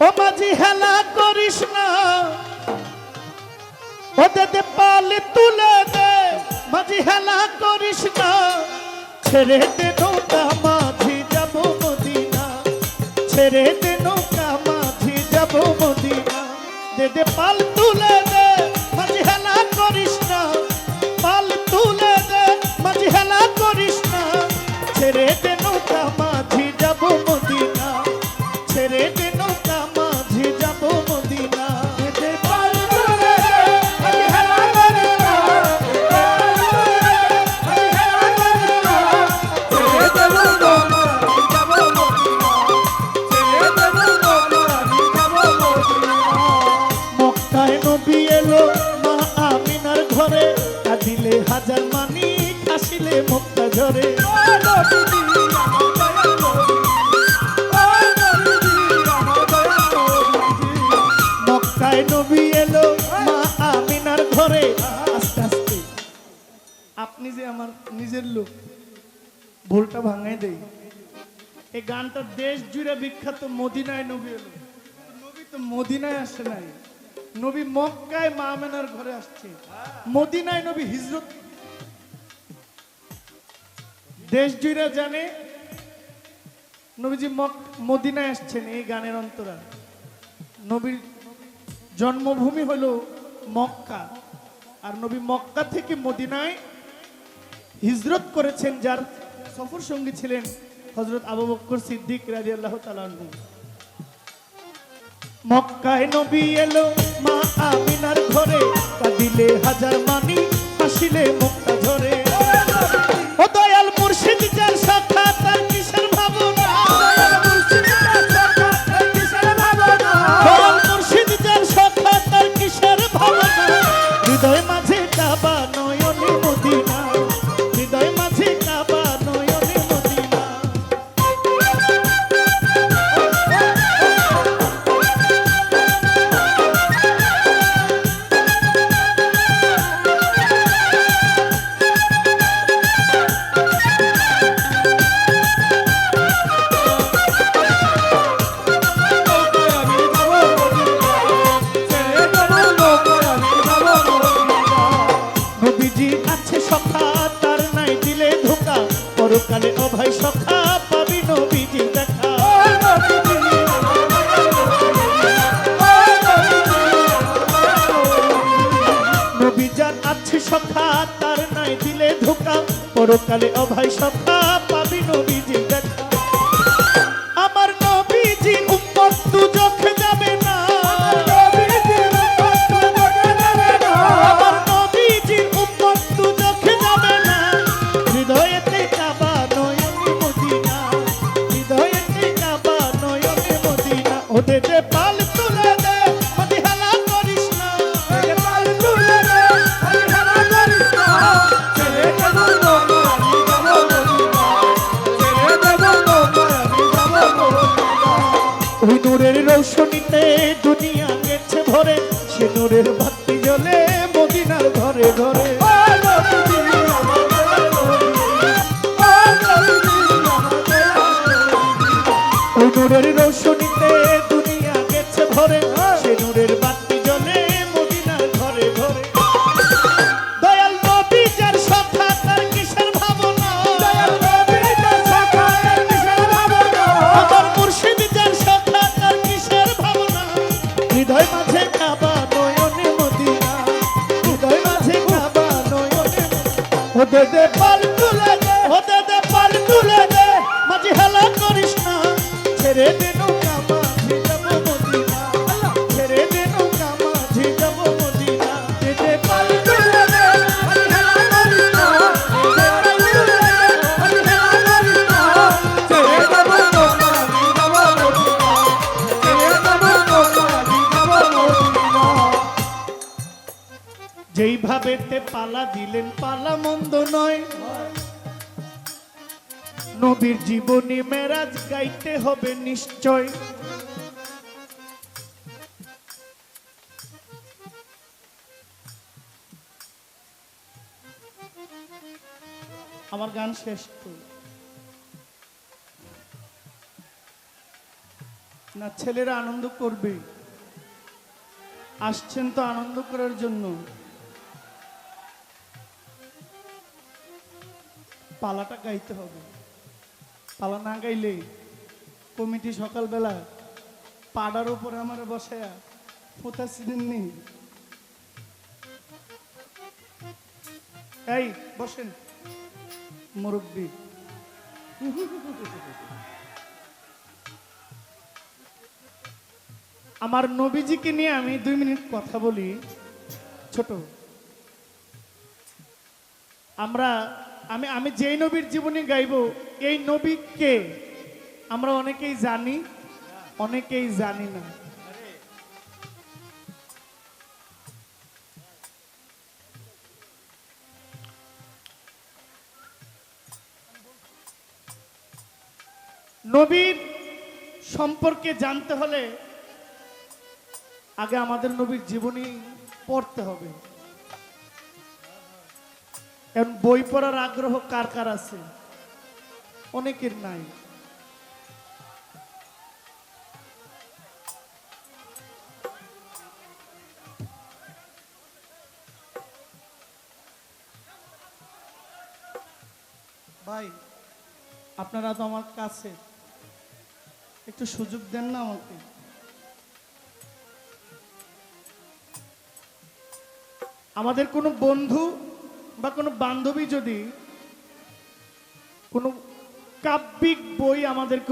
ও মাঝি, হেলা করিস না। ওদের দে পালে তুলে দে। মাঝি, হেলা করিস না। ছেড়ে দে নৌকা, মাঝি, যাব মদিনা। ছেড়ে দে নৌকা, মাঝি, যাব মদিনা। দে দে পাল তুলে আপনি যে আমার নিজের লোক, ভুলটা ভাঙাই দেই। এই গানটা দেশ জুড়ে বিখ্যাত মদিনায় নবী এলো। নবী তো মদিনায় আসে নাই। নবী মক্কায় মা আমেনার ঘরে আসছে। মদিনায় নবী হিজরত দেশ জুড়ে জানে নবীজি মক মদিনায় আসছেন এই গানের অন্তরা নবীর জন্মভূমি হলো মক্কা। আর নবী মক্কা থেকে মদিনায় হিজরত করেছেন যার সফর সঙ্গী ছিলেন হজরত আবু বকর সিদ্দিক রাজি আল্লাহ তালানহু মক্কায় নবী এলো মা আমিনার ঘরে। কাঁদিলে হাজার মানি, হাসিলে মুক্তা ঝরে। মাঝে পরকালে অভয় সখা ভরে সিঁদুরের বাতি জ্বলে। যেইভাবে তে পালা দিলেন, পালা মন্দ নয়। নবীর জীবনী মেরাজ গাইতে হবে নিশ্চয়। আমার গান শেষ তো। না, ছেলেরা আনন্দ করবে। আসছেন তো আনন্দ করার জন্য। পালাটা গাইতে হবে। পালা না গাইলে কমিটি সকালবেলা পাড়ার উপরে আমার বসায়া ফোতা ছিলেন নি। এই, বসেন। মুরব্বী। আমার নবীজিকে নিয়ে আমি দুই মিনিট কথা বলি। ছোট। আমরা আমি আমি যেই নবীর জীবনী গাইব, এই নবীকে আমরা অনেকেই জানি অনেকেই জানি না। নবীর সম্পর্কে জানতে হলে আগে আমাদের নবীর জীবনী পড়তে হবে। এখন বই পড়ার আগ্রহ কার কার আছে? অনেকের নাই। ভাই, আপনারা তো আমার কাছে একটু সুযোগ দেন না আমাকে। আমাদের কোনো বন্ধু বা কোনো বান্ধবী যদি কোনো কাব্যিক বই আমাদেরকে